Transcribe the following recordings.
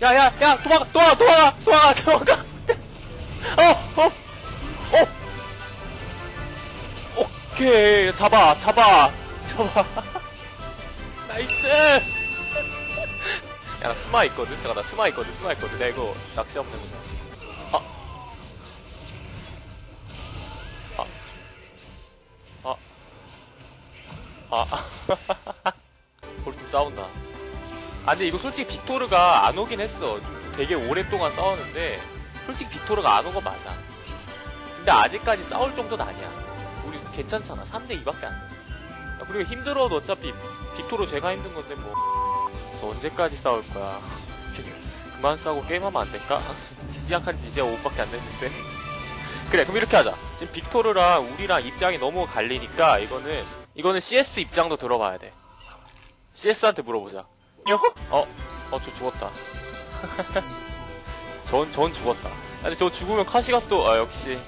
야, 야, 야, 도망가, 도망가, 도망가, 도망가, 도망가. 어, 어, 어. 오케이, 잡아, 잡아, 잡아. 나이스. 야, 나 스마 있거든. 잠깐, 나 스마 있거든, 스마 있거든. 내가 이거 낚시 없는 거잖아. 아. 아. 아. 아. 우리 좀 싸운다. 아, 근데 이거 솔직히 빅토르가 안 오긴 했어. 좀 되게 오랫동안 싸웠는데, 솔직히 빅토르가 안온건 맞아. 근데 아직까지 싸울 정도는 아니야. 우리 괜찮잖아. 3대2밖에 안 됐어. 야, 그리고 힘들어도 어차피 빅토르 제가 힘든 건데, 뭐. 너 언제까지 싸울 거야? 지금 그만 싸우고 게임하면 안 될까? 시작한 지 이제 5분밖에 안 됐는데. 그래, 그럼 이렇게 하자. 지금 빅토르랑 우리랑 입장이 너무 갈리니까, 이거는, 이거는 CS 입장도 들어봐야 돼. CS한테 물어보자. 어? 어, 저 죽었다. 전, 전 죽었다. 아니, 저 죽으면 카시가 또, 아, 역시,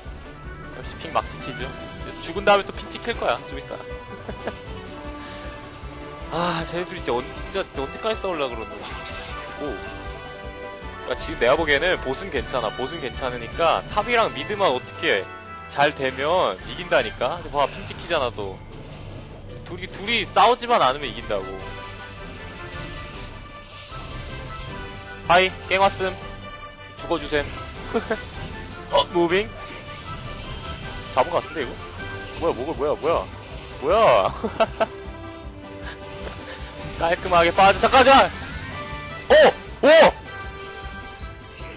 역시 핑 막 찍히죠. 죽은 다음에 또핑 찍힐 거야, 좀 있다. 아, 쟤네들이 진짜, 언, 진짜, 진짜 언제까지 싸우려고 그러는 거야. 오. 그러니까 지금 내가 보기에는 보스는 괜찮아. 보스는 괜찮으니까 탑이랑 미드만 어떻게 잘 되면 이긴다니까? 봐, 핑 찍히잖아, 또. 둘이, 둘이 싸우지만 않으면 이긴다고. 하이, 깽 왔음. 죽어주셈. 어, 무빙. 잡은 것 같은데, 이거? 뭐야, 뭐가, 뭐야, 뭐야. 뭐야. 깔끔하게 빠져. 잠깐, 잠깐! 오! 오!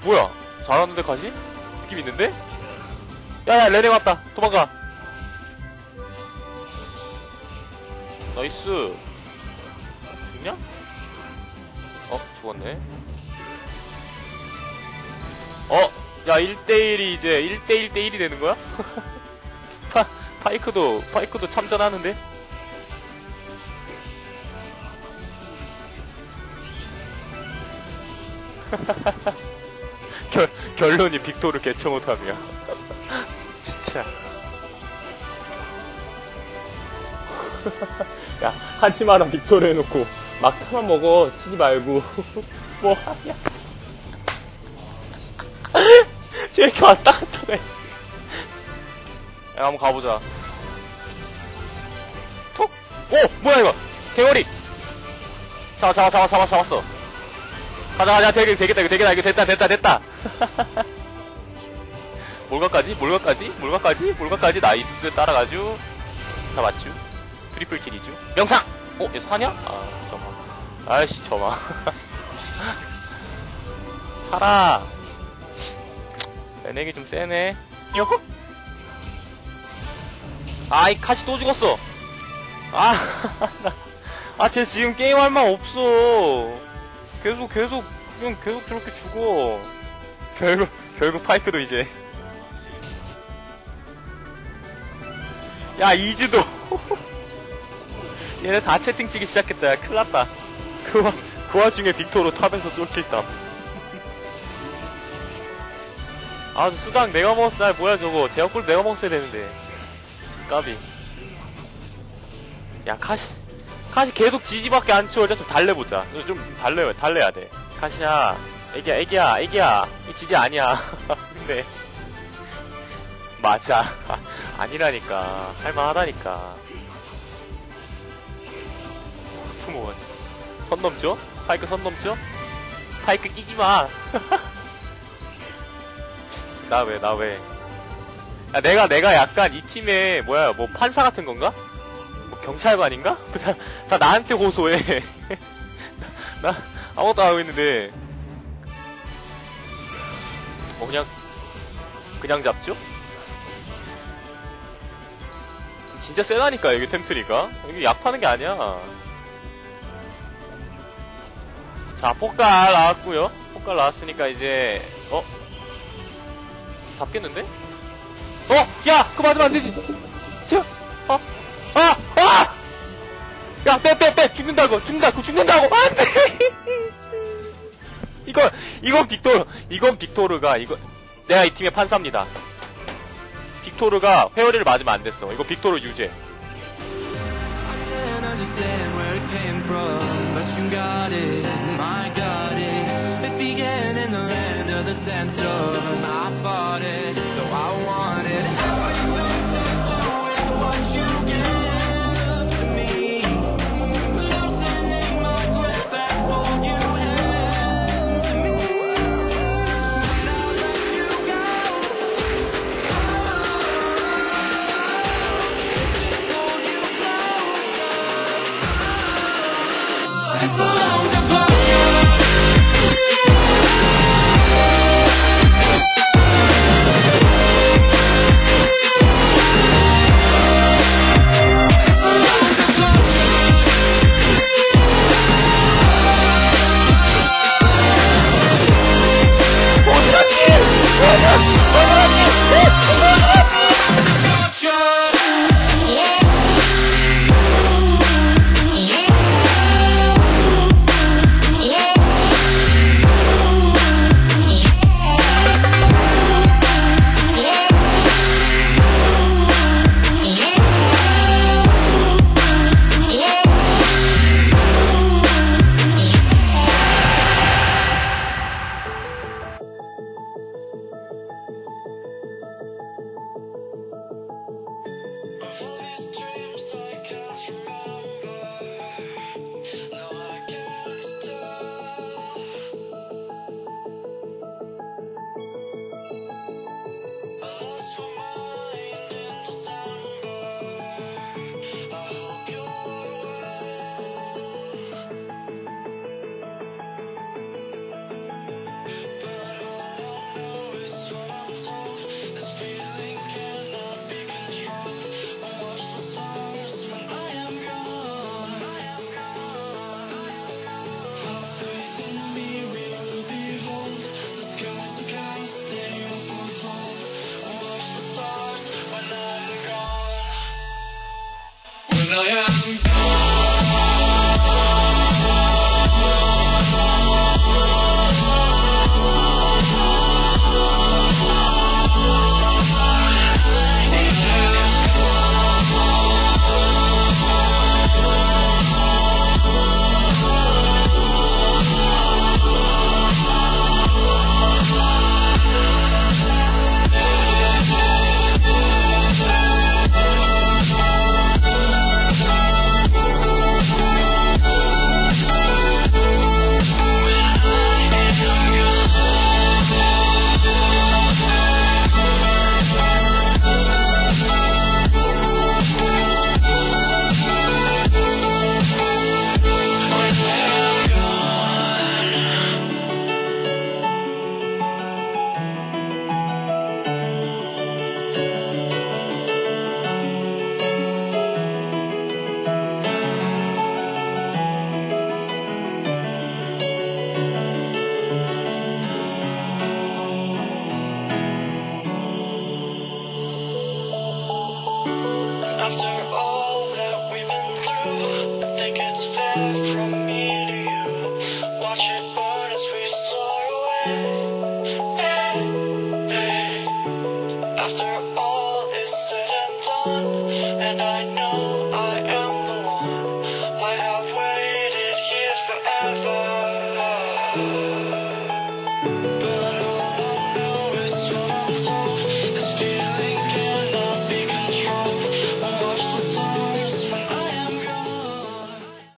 뭐야? 잘하는데, 가시? 느낌 있는데? 야, 야, 레넥 왔다. 도망가. 나이스. 죽냐? 어, 죽었네. 어, 야, 1대1이 이제 1대1대1이 되는 거야? 파, 파이크도, 파이크도 참전하는데? 결, 결론이 빅토르 개처 못함이야. 진짜. 야, 하지 마라, 빅토르 해놓고. 막타만 먹어, 치지 말고. 뭐 하냐. 이렇게 왔다 갔다 해. 야, 한번 가보자. 톡! 오! 뭐야, 이거! 대머리! 잡아, 잡아, 잡아, 잡아, 잡았어. 가자, 가자, 되게, 되겠다, 이거 되겠다, 이거 됐다, 됐다, 됐다. 몰가까지? 몰가까지? 몰가까지? 몰가까지? 나이스, 따라가죠. 잡았죠. 트리플 킬이죠. 명상! 어, 얘 사냐? 아, 잠깐만. 아이씨, 저마. 살아! 레넥이 좀 세네. 요호! 아이, 카시 또 죽었어! 아, 아, 쟤 지금 게임할 만 없어. 계속, 계속, 그냥 계속 저렇게 죽어. 결국, 결국 파이크도 이제. 야, 이즈도. 얘네 다 채팅 치기 시작했다. 야, 큰일 났다. 그, 와, 그 와중에 빅토로 탑에서 쏠킬담. 아, 저 수당 내가 먹었어. 아, 뭐야, 저거. 제어골 내가 먹었어야 되는데. 까비. 야, 카시. 카시 계속 지지밖에 안 치워. 좀 달래보자. 좀 달래, 달래야 돼. 카시야. 애기야, 애기야, 애기야. 이 지지 아니야. 근데. 맞아. 아니라니까. 할만하다니까. 부모가. 선 넘죠? 파이크 선 넘죠? 파이크 끼지 마. 나 왜, 나 왜. 야, 내가, 내가 약간 이 팀에, 뭐야, 뭐 판사 같은 건가? 뭐 경찰관인가? 다, 다 나한테 고소해. 나, 나 아무것도 안 하고 있는데. 뭐 그냥, 그냥 잡죠? 진짜 세다니까, 여기 템트리가. 여기 약 파는 게 아니야. 자, 폭갈 나왔고요 폭갈 나왔으니까 이제, 어? 잡겠는데? 어! 야! 그거 맞으면 안 되지! 저, 어? 아! 아! 야, 빼, 빼, 빼! 죽는다고! 죽는다고! 죽는다고! 안 돼! 이거, 이건 빅토르, 이건 빅토르가, 이거, 내가 이 팀의 판사입니다. 빅토르가 회오리를 맞으면 안 됐어. 이거 빅토르 유죄. can't understand where it came from, but you got it, my got sandstorm. I fought it, though I wanted after all.